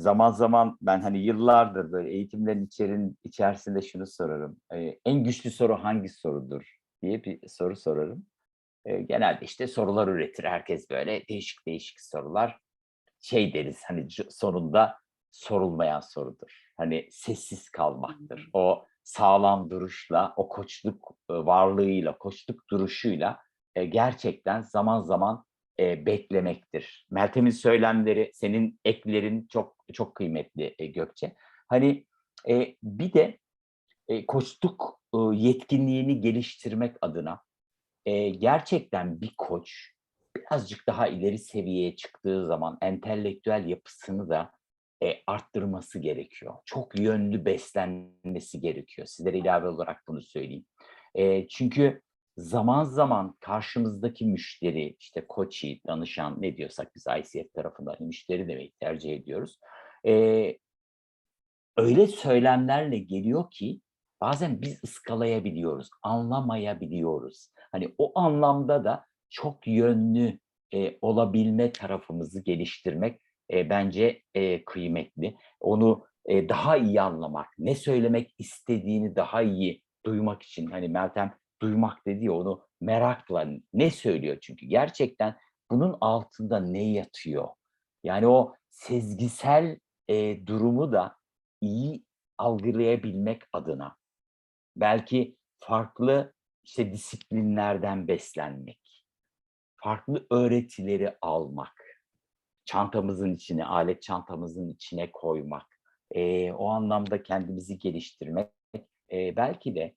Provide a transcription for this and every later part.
zaman zaman ben hani yıllardır böyle eğitimlerin içerin, içerisinde şunu sorarım. E, en güçlü soru hangi sorudur diye bir soru sorarım. E, genelde işte sorular üretir herkes böyle değişik değişik sorular. Şey deriz hani sonunda sorulmayan sorudur. Hani sessiz kalmaktır. O sağlam duruşla, o koçluk e, varlığıyla, koçluk duruşuyla e, gerçekten zaman zaman e, beklemektir. Meltem'in söylemleri, senin eklerin çok çok kıymetli e, Gökçe. Hani e, bir de e, koçluk e, yetkinliğini geliştirmek adına e, gerçekten bir koç birazcık daha ileri seviyeye çıktığı zaman entelektüel yapısını da e, arttırması gerekiyor. Çok yönlü beslenmesi gerekiyor. Sizlere ilave olarak bunu söyleyeyim. E, çünkü zaman zaman karşımızdaki müşteri, işte koçi, danışan ne diyorsak biz ICF tarafından müşteri demeyi tercih ediyoruz. E, öyle söylemlerle geliyor ki bazen biz ıskalayabiliyoruz, anlamayabiliyoruz. Hani o anlamda da çok yönlü e, olabilme tarafımızı geliştirmek e, bence e, kıymetli. Onu e, daha iyi anlamak, ne söylemek istediğini daha iyi duymak için hani Meltem duymak dedi ya onu merakla ne söylüyor çünkü gerçekten bunun altında ne yatıyor? Yani o sezgisel e, durumu da iyi algılayabilmek adına belki farklı işte disiplinlerden beslenmek, farklı öğretileri almak, çantamızın içine, alet çantamızın içine koymak, eee, o anlamda kendimizi geliştirmek, eee, belki de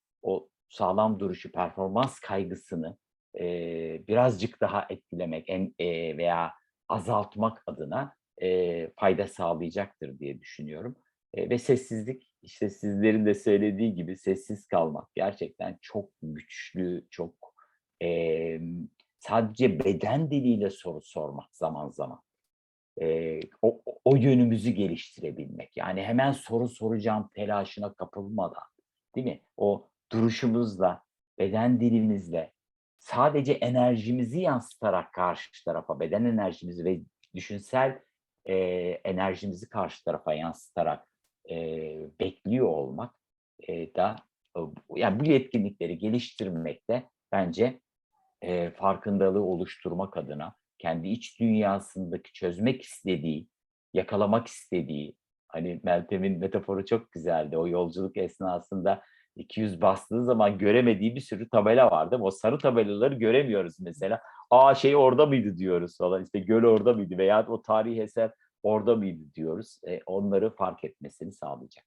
sağlam duruşu, performans kaygısını eee, birazcık daha etkilemek en, eee, veya azaltmak adına eee, fayda sağlayacaktır diye düşünüyorum. Eee, ve sessizlik, işte sizlerin de söylediği gibi sessiz kalmak gerçekten çok güçlü, çok emm, sadece beden diliyle soru sormak zaman zaman. O o o yönümüzü geliştirebilmek. Yani hemen soru soracağım telaşına kapılmadan, değil mi? O duruşumuzla, beden dilimizle, sadece enerjimizi yansıtarak karşı tarafa, beden enerjimizi ve düşünsel, eee, enerjimizi karşı tarafa yansıtarak, eee, bekliyor olmak, eee, da, ııı, yani bu yetkinlikleri geliştirmekte bence Eee, farkındalığı oluşturmak adına kendi iç dünyasındaki çözmek istediği, yakalamak istediği, hani Meltem'in metaforu çok güzeldi. O yolculuk esnasında 200 bastığı zaman göremediği bir sürü tabela vardı. O sarı tabelaları göremiyoruz mesela. "A, şey orada mıydı?" diyoruz falan, işte, "Göl orada mıydı?" veya o tarihi eser orada mıydı diyoruz. Eee, onları fark etmesini sağlayacak.